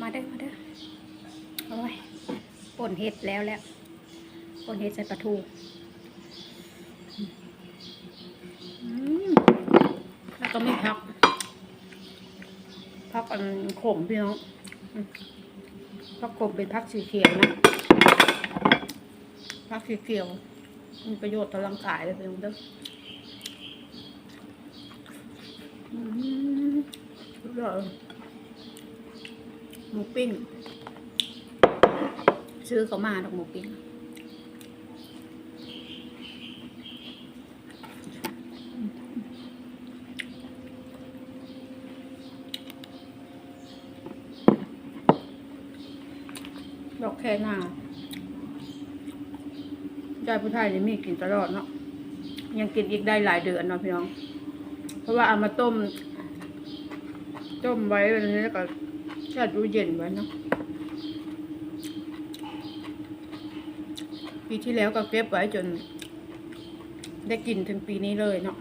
มาเด้อมาเด้อโอ้ยป่นเห็ดแล้วแล้วป่นเห็ดใส่ปลาทูแล้วก็ไมีผักผักอันขมพี่น้องอืมผักขมเป็นผักสีเขียวนะผักสีเขียวมีประโยชน์ต่อร่างกายเลยพี่น้องเด้ออืมสุดยอดเลย หมูปิ้ง ซื้อเขามาดอกหมูปิ้งดอกแค่หน้าใจผู้ชายนี่มีกินตลอดเนาะ ยังกินอีกได้หลายเดือนเนาะพี่น้อง เพราะว่าเอามาต้ม ต้มไว้แบบนี้แล้วก็ แช่ตู้เย็นไว้เนาะปีที่แล้วก็เก็บไว้จน ได้กินถึงปีนี้เลยเนาะ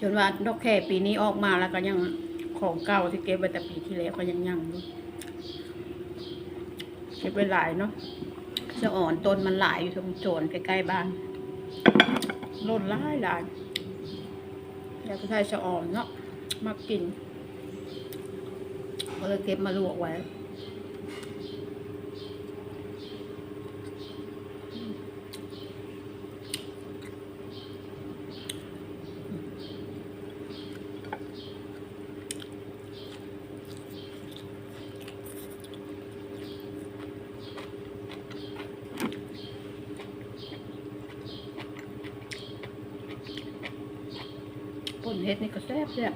จนว่าดอกแค่ปีนี้ออกมาแล้วก็ยังของเก่าที่เก็บไว้แต่ปีที่แล้วก็ยังยังอยู่เก็บไว้หลายเนาะจะอ่อนต้นมันหลายอยู่ตรงโจนใกล้ๆบ้านร่นหลายหลายอยากจะได้จะอ่อนเนาะมากิน ก็เลยเก็บมาลวกไว้ป่นเฮ็ดนี่ก็แซ่บเลย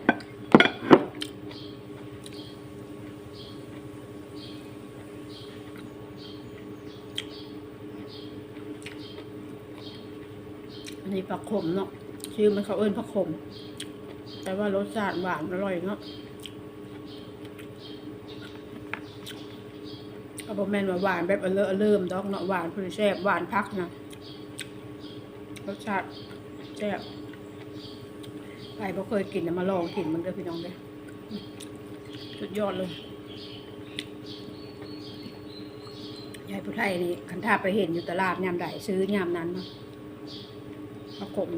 อั นนี้ผักขมเนาะชื่อมันเขาเอิ้นผักขม แต่ว่ารสชาติหวานอร่อยเนาะเอาบะแมนว่าหวานแบบเอเลอะเริ่มดอกเนาะหวานพอดีแซ่บหวานพักนะรสชาติแซ่บใครบ่เคยกินมาลองกินมันเด้อพี่น้องเด้อสุดยอดเลยยายผู้ไทยนี่คันท่าไปเห็นอยู่ตลาดยามใดซื้อยามนั้นเนาะ พระกม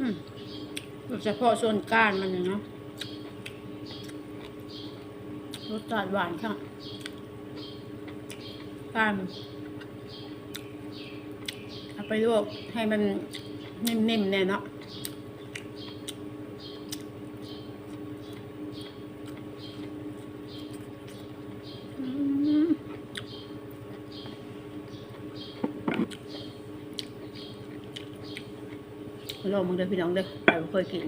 อืมโดยเฉพาะส่วนก้านมันเนี่ยเนาะรสชาติหวานค่ะก้านมัน ไปลวกให้มันนิ่มๆเนี่ยเนาะอืมลองมึงเด้อพี่น้องเด้อใครบ่เคยกิน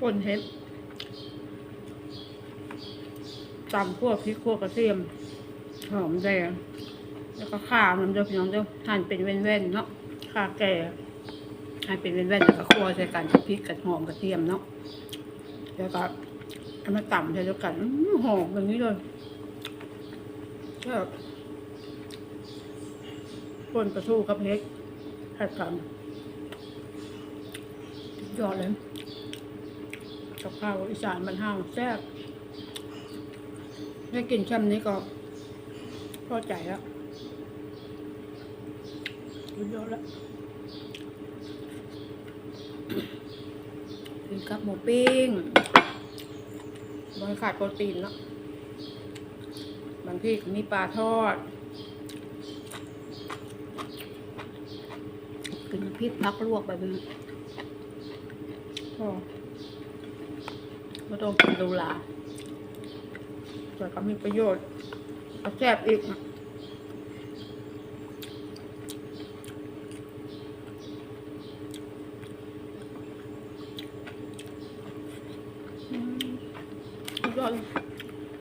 ป่นเห็ดตำพวกพริกพวกกระเทียม หอมแดงแล้วก็ข่ามันเด้อพี่น้องเด้อหั่นเป็นแว่นๆเนาะข่าแก่หั่นเป็นแว่นๆแล้วก็คั่วใส่กันกับพริกกับหอมกระเทียมเนาะแล้วก็เอามาตำใส่ด้วยกันอื้อหอมแบบนี้เลยแบบป่นปลาทูกับเพ็กผัดกันยอดเลย กับข้าวอีสานมันห้างแซ่บได้กินช่ำนี้ก็พอใจแล้วสุดยอดแล้วกินกับหมูปิ้งบางขาดโปรตีนเนาะบางที่ก็มีปลาทอดกินน้ำพริกพักลวกแบบนี้หอ ไม่ต้องกินดูหลาแต่ก็มีประโยชน์ก็แซ่บอีกอืมดยอด